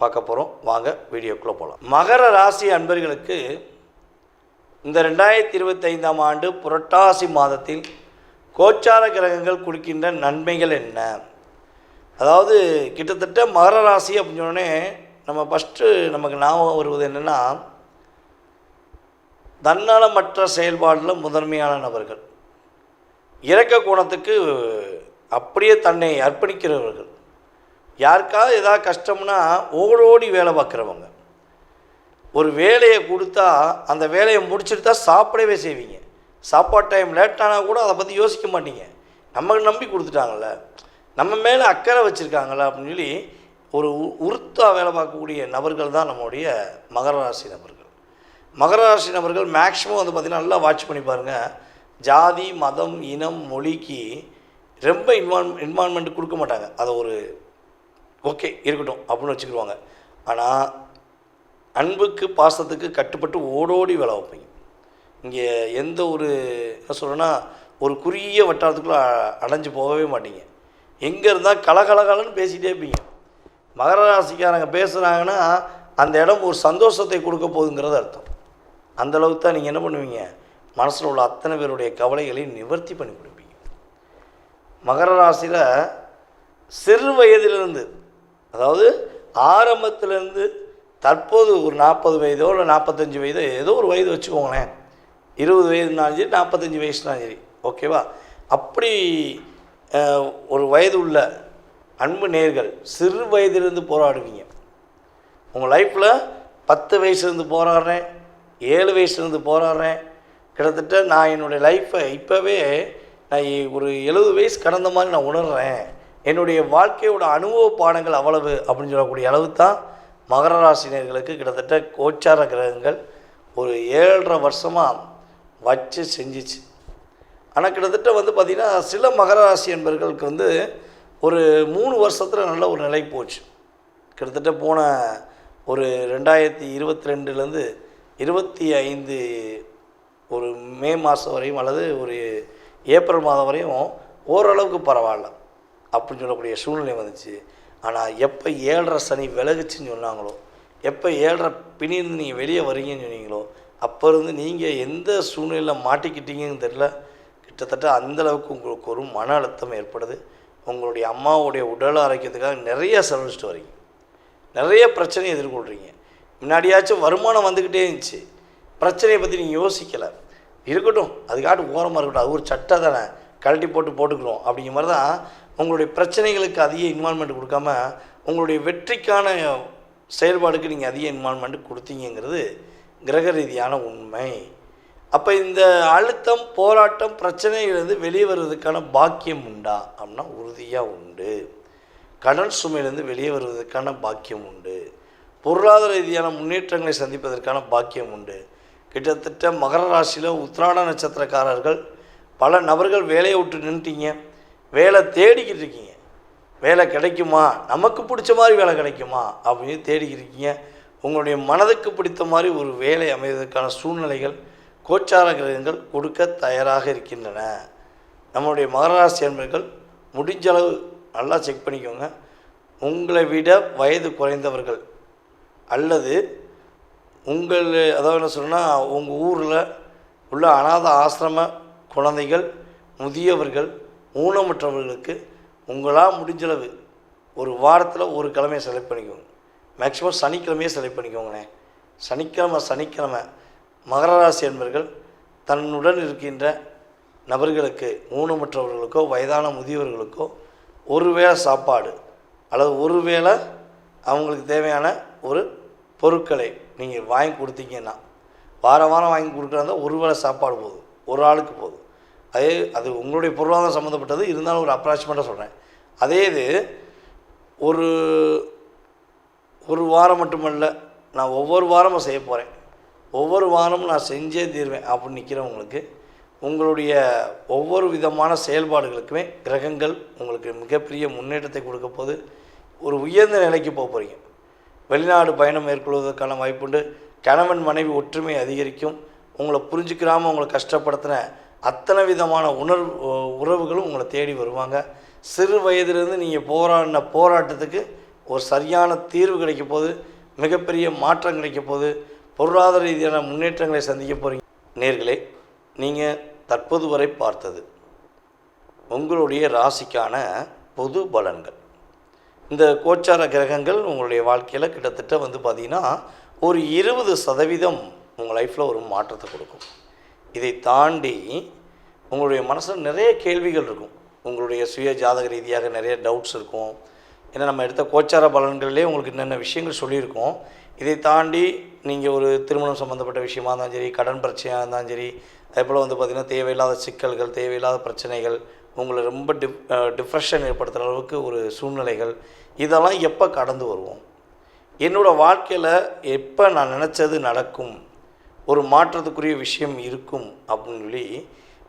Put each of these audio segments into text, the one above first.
பார்க்க போகிறோம் வாங்க வீடியோக்குள்ளே போகலாம் மகர ராசி அன்பர்களுக்கு இந்த ரெண்டாயிரத்தி இருபத்தைந்தாம் ஆண்டு புரட்டாசி மாதத்தில் கோச்சார கிரகங்கள் கொடுக்கின்ற நன்மைகள் என்ன? அதாவது கிட்டத்தட்ட மகர ராசி அப்படின்னு சொன்னோடனே நம்ம ஃபஸ்ட்டு நமக்கு ஞாபகம் வருவது என்னென்னா தன்னலமற்ற செயல்பாடில் முதன்மையான நபர்கள். இறக்க கோணத்துக்கு அப்படியே தன்னை அர்ப்பணிக்கிறவர்கள். யாருக்காவது எதாவது கஷ்டம்னா ஓடோடி வேலை பார்க்குறவங்க. ஒரு வேலையை கொடுத்தா அந்த வேலையை முடிச்சுட்டு தான் சாப்பிடவே செய்வீங்க. சாப்பாடு டைம் லேட்டானால் கூட அதை பற்றி யோசிக்க மாட்டீங்க. நமக்கு நம்பி கொடுத்துட்டாங்கல்ல. நம்ம மேலே அக்கறை வச்சுருக்காங்களா அப்படின்னு சொல்லி ஒரு உ- வேலை பார்க்கக்கூடிய நபர்கள் தான் நம்மளுடைய மகர ராசி நபர்கள். மகர ராசி நபர்கள் மேக்ஸிமம் வந்து பார்த்திங்கன்னா நல்லா வாட்ச் பண்ணி பாருங்கள் ஜாதி மதம் இனம் மொழிக்கு ரொம்ப இன்வான் இன்வால்மெண்ட் கொடுக்க மாட்டாங்க. அதை ஒரு ஓகே இருக்கட்டும் அப்படின்னு வச்சுக்கிடுவாங்க. ஆனால் அன்புக்கு பாசத்துக்கு கட்டுப்பட்டு ஓடோடி வேலை வைப்பீங்க. இங்கே எந்த ஒரு என்ன சொல்கிறேன்னா ஒரு குறுகிய வட்டாரத்துக்குள்ளே அடைஞ்சு போகவே மாட்டீங்க. எங்கே இருந்தால் கலகலகலன்னு பேசிகிட்டே இருப்பீங்க. மகர ராசிக்காரங்க பேசுகிறாங்கன்னா அந்த இடம் ஒரு சந்தோஷத்தை கொடுக்க போகுதுங்கிறது அர்த்தம். அந்த அளவுக்கு தான் நீங்கள் என்ன பண்ணுவீங்க? மனசில் உள்ள அத்தனை பேருடைய கவலைகளையும் நிவர்த்தி பண்ணி கொடுப்பீங்க. மகர ராசியில் சிறு வயதிலிருந்து அதாவது ஆரம்பத்திலேருந்து தற்போது ஒரு நாற்பது வயதோ இல்லை நாற்பத்தஞ்சு வயதோ ஏதோ ஒரு வயது வச்சுக்கோங்களேன். இருபது வயதுனாலும் சரி நாற்பத்தஞ்சு வயசுனாலும் சரி. ஓகேவா அப்படி ஒரு வயது உள்ள அன்பு நேர்கள் சிறு வயதிலிருந்து போராடுவீங்க. உங்கள் லைஃப்பில் பத்து வயசுலேருந்து போராடுறேன் ஏழு வயசுலேருந்து போராடுறேன். கிட்டத்தட்ட நான் என்னுடைய லைஃப்பை இப்போவே நான் ஒரு எழுபது வயசு கடந்த மாதிரி நான் உணர்கிறேன் என்னுடைய வாழ்க்கையோட அனுபவ பாடங்கள் அவ்வளவு அப்படின்னு சொல்லக்கூடிய அளவு தான் மகர ராசினியர்களுக்கு கிட்டத்தட்ட கோச்சார கிரகங்கள் ஒரு ஏழரை வருஷமாக வச்சு செஞ்சிச்சு. ஆனால் கிட்டத்தட்ட வந்து பார்த்திங்கன்னா சில மகர ராசி என்பர்களுக்கு வந்து ஒரு மூணு வருஷத்தில் நல்ல ஒரு நிலை போச்சு. கிட்டத்தட்ட போன ஒரு ரெண்டாயிரத்தி இருபத்தி ரெண்டுலேருந்து இருபத்தி ஐந்து ஒரு மே மாதம் வரையும் அல்லது ஒரு ஏப்ரல் மாதம் வரையும் ஓரளவுக்கு பரவாயில்ல. அப்படின்னு சொல்லக்கூடிய சூழ்நிலை வந்துச்சு. ஆனால் எப்போ ஏழரை சனி விலகுச்சுன்னு சொன்னாங்களோ எப்போ ஏழரை பிணிந்து நீங்கள் வெளியே வரீங்கன்னு சொன்னீங்களோ அப்போ இருந்து நீங்கள் எந்த சூழ்நிலையில் மாட்டிக்கிட்டீங்கன்னு தெரில கிட்டத்தட்ட அந்தளவுக்கு உங்களுக்கு ஒரு மன அழுத்தம் ஏற்படுது. உங்களுடைய அம்மாவுடைய உடல் ஆரோக்கியத்துக்காக நிறைய செலவழிச்சிட்டு வரீங்க நிறைய பிரச்சனையை எதிர்கொள்கிறீங்க முன்னாடியாச்சும் வருமானம் வந்துக்கிட்டே இருந்துச்சு. பிரச்சனையை பற்றி நீங்கள் யோசிக்கலை. இருக்கட்டும் அதுக்காட்டு ஓரமாக இருக்கட்டும். அது ஒரு சட்டை தானே. கழட்டி போட்டு போட்டுக்கிறோம். அப்படிங்கிற மாதிரி தான் உங்களுடைய பிரச்சனைகளுக்கு அதிக இன்வால்மெண்ட் கொடுக்காம உங்களுடைய வெற்றிக்கான செயல்பாடுக்கு நீங்கள் அதிக இன்வால்மெண்ட் கொடுத்தீங்கங்கிறது கிரக ரீதியான உண்மை. அப்போ இந்த அழுத்தம் போராட்டம் பிரச்சனையிலேருந்து வெளியே வருவதற்கான பாக்கியம் உண்டா? அப்படின்னா உறுதியாக உண்டு. கடன் சுமையிலேருந்து வெளியே வருவதற்கான பாக்கியம் உண்டு. பொருளாதார ரீதியான முன்னேற்றங்களை சந்திப்பதற்கான பாக்கியம் உண்டு. கிட்டத்தட்ட மகர ராசியில் உத்ராட நட்சத்திரக்காரர்கள் பல நபர்கள் வேலையை விட்டு நின்றுட்டீங்க வேலை தேடிக்கிட்டு இருக்கீங்க. வேலை கிடைக்குமா? நமக்கு பிடிச்ச மாதிரி வேலை கிடைக்குமா? அப்படின்னு தேடிக்கிட்டு இருக்கீங்க. உங்களுடைய மனதுக்கு பிடித்த மாதிரி ஒரு வேலை அமைவதற்கான சூழ்நிலைகள் கோச்சார கிரகங்கள் கொடுக்க தயாராக இருக்கின்றன. நம்மளுடைய மகராசி அன்பர்கள் முடிஞ்சளவு நல்லா செக் பண்ணிக்கோங்க. உங்களை விட வயது குறைந்தவர்கள் அல்லது உங்கள் அதாவது என்ன சொன்னால் உங்கள் ஊரில் உள்ள அனாத ஆசிரம குழந்தைகள் முதியவர்கள் ஊனமுற்றவர்களுக்கு உங்களால் முடிஞ்சளவு ஒரு வாரத்தில் ஒரு கிழமையை செலக்ட் பண்ணிக்கோங்க. மேக்ஸிமம் சனிக்கிழமையே செலக்ட் பண்ணிக்கோங்கண்ணே சனிக்கிழமை சனிக்கிழமை மகர ராசி என்பர்கள் தன்னுடன் இருக்கின்ற நபர்களுக்கு ஊனமுற்றவர்களுக்கோ வயதான முதியவர்களுக்கோ ஒருவேளை சாப்பாடு அல்லது ஒருவேளை அவங்களுக்கு தேவையான ஒரு பொருட்களை நீங்கள் வாங்கி கொடுத்தீங்கன்னா வாரம் வாரம் வாங்கி கொடுக்குறாங்க ஒரு வேளை சாப்பாடு போதும். ஒரு ஆளுக்கு போதும். அதே அது உங்களுடைய பொருளாதாரம் சம்மந்தப்பட்டது இருந்தாலும் ஒரு அப்ராக்சிமேட்டாக சொல்கிறேன் அதே இது ஒரு ஒரு வாரம் மட்டுமல்ல நான் ஒவ்வொரு வாரமும் செய்ய போகிறேன் ஒவ்வொரு வாரமும் நான் செஞ்சே தீர்வேன் அப்படின்னு நிற்கிறவங்களுக்கு உங்களுடைய ஒவ்வொரு விதமான செயல்பாடுகளுக்குமே கிரகங்கள் உங்களுக்கு மிகப்பெரிய முன்னேற்றத்தை கொடுக்க போது ஒரு உயர்ந்த நிலைக்கு போக போகிறீங்க வெளிநாடு பயணம் மேற்கொள்வதற்கான வாய்ப்புண்டு. கணவன் மனைவி ஒற்றுமை அதிகரிக்கும். உங்களை புரிஞ்சுக்கிறாமல் உங்களை கஷ்டப்படுத்தின அத்தனை விதமான உணர்வு உறவுகளும் உங்களை தேடி வருவாங்க. சிறு வயதிலிருந்து நீங்கள் போராடின போராட்டத்துக்கு ஒரு சரியான தீர்வு கிடைக்க போது மிகப்பெரிய மாற்றம் கிடைக்க போது பொருளாதார ரீதியான முன்னேற்றங்களை சந்திக்க போகிறீங்க நேர்களே நீங்கள் தற்போது வரை பார்த்தது உங்களுடைய ராசிக்கான பொது பலன்கள். இந்த கோச்சார கிரகங்கள் உங்களுடைய வாழ்க்கையில் கிட்டத்தட்ட வந்து பார்த்திங்கன்னா ஒரு இருபது சதவீதம் உங்கள் லைஃப்பில் ஒரு மாற்றத்தை கொடுக்கும். இதை தாண்டி உங்களுடைய மனசில் நிறைய கேள்விகள் இருக்கும். உங்களுடைய சுய ஜாதக ரீதியாக நிறைய டவுட்ஸ் இருக்கும். ஏன்னா நம்ம எடுத்த கோச்சார பலன்களிலே உங்களுக்கு என்னென்ன விஷயங்கள் சொல்லியிருக்கோம். இதை தாண்டி நீங்கள் ஒரு திருமணம் சம்மந்தப்பட்ட விஷயமா இருந்தாலும் சரி கடன் பிரச்சனையாக இருந்தாலும் சரி அதே போல் வந்து பார்த்திங்கன்னா தேவையில்லாத சிக்கல்கள் தேவையில்லாத பிரச்சனைகள் உங்களை ரொம்ப டிப் டிப்ரெஷன் ஏற்படுத்துகிற அளவுக்கு ஒரு சூழ்நிலைகள் இதெல்லாம் எப்போ கடந்து வருவோம்? என்னோடய வாழ்க்கையில் எப்போ நான் நினச்சது நடக்கும்? ஒரு மாற்றத்துக்குரிய விஷயம் இருக்கும் அப்படின்னு சொல்லி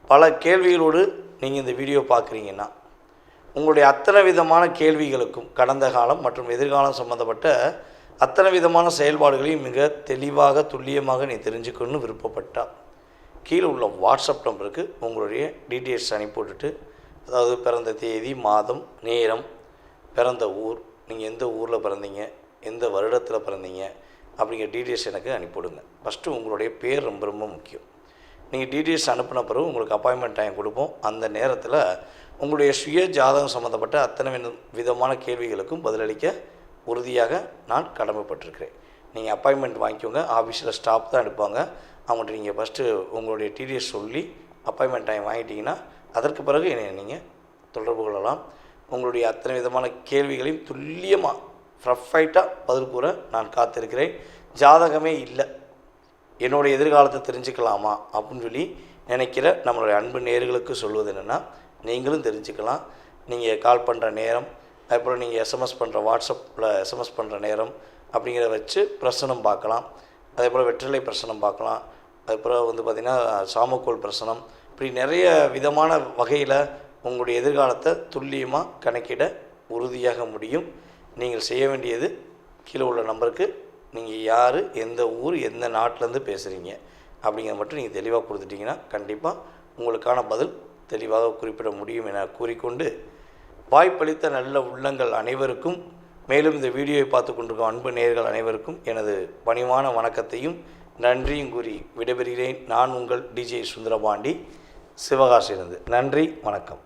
பல கேள்விகளோடு நீங்கள் இந்த வீடியோ பார்க்குறீங்கன்னா உங்களுடைய அத்தனை விதமான கேள்விகளுக்கும் கடந்த காலம் மற்றும் எதிர்காலம் சம்மந்தப்பட்ட அத்தனை விதமான செயல்பாடுகளையும் மிக தெளிவாக துல்லியமாக நீ தெரிஞ்சுக்கணும்னு விருப்பப்பட்டால் கீழே உள்ள வாட்ஸ்அப் நம்பருக்கு உங்களுடைய டீட்டெயில்ஸ் அனுப்பிவிட்டுட்டு அதாவது பிறந்த தேதி மாதம் நேரம் பிறந்த ஊர் நீங்கள் எந்த ஊரில் பிறந்தீங்க எந்த வருடத்தில் பிறந்தீங்க அப்படிங்கிற டீட்டெயில்ஸ் எனக்கு அனுப்பிவிடுங்க. ஃபஸ்ட்டு உங்களுடைய பேர் ரொம்ப ரொம்ப முக்கியம். நீங்கள் டீட்டெயில்ஸ் அனுப்பின பிறகு உங்களுக்கு அப்பாயின்மெண்ட் டைம் கொடுப்போம். அந்த நேரத்தில் உங்களுடைய சுய ஜாதகம் சம்மந்தப்பட்ட அத்தனை விதமான கேள்விகளுக்கும் பதிலளிக்க உறுதியாக நான் கடமைப்பட்டிருக்கிறேன். நீங்கள் அப்பாயின்மெண்ட் வாங்கிக்கோங்க. ஆஃபீஸில் ஸ்டாஃப் தான் எடுப்பாங்க. அவங்கள்ட்ட நீங்கள் ஃபஸ்ட்டு உங்களுடைய டீட்டெயில்ஸ் சொல்லி அப்பாயின்மெண்ட் டைம் வாங்கிட்டீங்கன்னா அதற்கு பிறகு என்னை நீங்கள் தொடர்பு கொள்ளலாம். உங்களுடைய அத்தனை விதமான கேள்விகளையும் துல்லியமாக ப்ரஃபைட்டாக பதில் கூற நான் காத்திருக்கிறேன். ஜாதகமே இல்லை. என்னுடைய எதிர்காலத்தை தெரிஞ்சுக்கலாமா? அப்படின்னு சொல்லி நினைக்கிற நம்மளுடைய அன்பு நேர்களுக்கு சொல்வது என்னென்னா நீங்களும் தெரிஞ்சுக்கலாம். நீங்கள் கால் பண்ணுற நேரம் அதுக்கப்புறம் நீங்கள் எஸ்எம்எஸ் பண்ணுற வாட்ஸ்அப்பில் எஸ்எம்எஸ் பண்ணுற நேரம் அப்படிங்கிறத வச்சு பிரசனம் பார்க்கலாம். அதே போல் வெற்றிலை பிரசனம் பார்க்கலாம். அதுக்கப்புறம் வந்து பார்த்திங்கன்னா சாமக்கோள் பிரசனம். இப்படி நிறைய விதமான வகையில் உங்களுடைய எதிர்காலத்தை துல்லியமாக கணக்கிட உறுதியாக முடியும். நீங்கள் செய்ய வேண்டியது கீழே உள்ள நம்பருக்கு நீங்கள் யார் எந்த ஊர் எந்த நாட்டிலேருந்து பேசுகிறீங்க அப்படிங்கிறத மட்டும் நீங்கள் தெளிவாக கொடுத்துட்டிங்கன்னா கண்டிப்பாக உங்களுக்கான பதில் தெளிவாக குறிப்பிட முடியும் என கூறிக்கொண்டு வாய்ப்பளித்த நல்ல உள்ளங்கள் அனைவருக்கும் மேலும் இந்த வீடியோவை பார்த்து கொண்டிருக்கும் அன்பு நேயர்கள் அனைவருக்கும் எனது பணிவான வணக்கத்தையும் நன்றியும் கூறி விடைபெறுகிறேன். நான் உங்கள் டிஜே சுந்தரபாண்டி. சிவகாசிலிருந்து நன்றி வணக்கம்.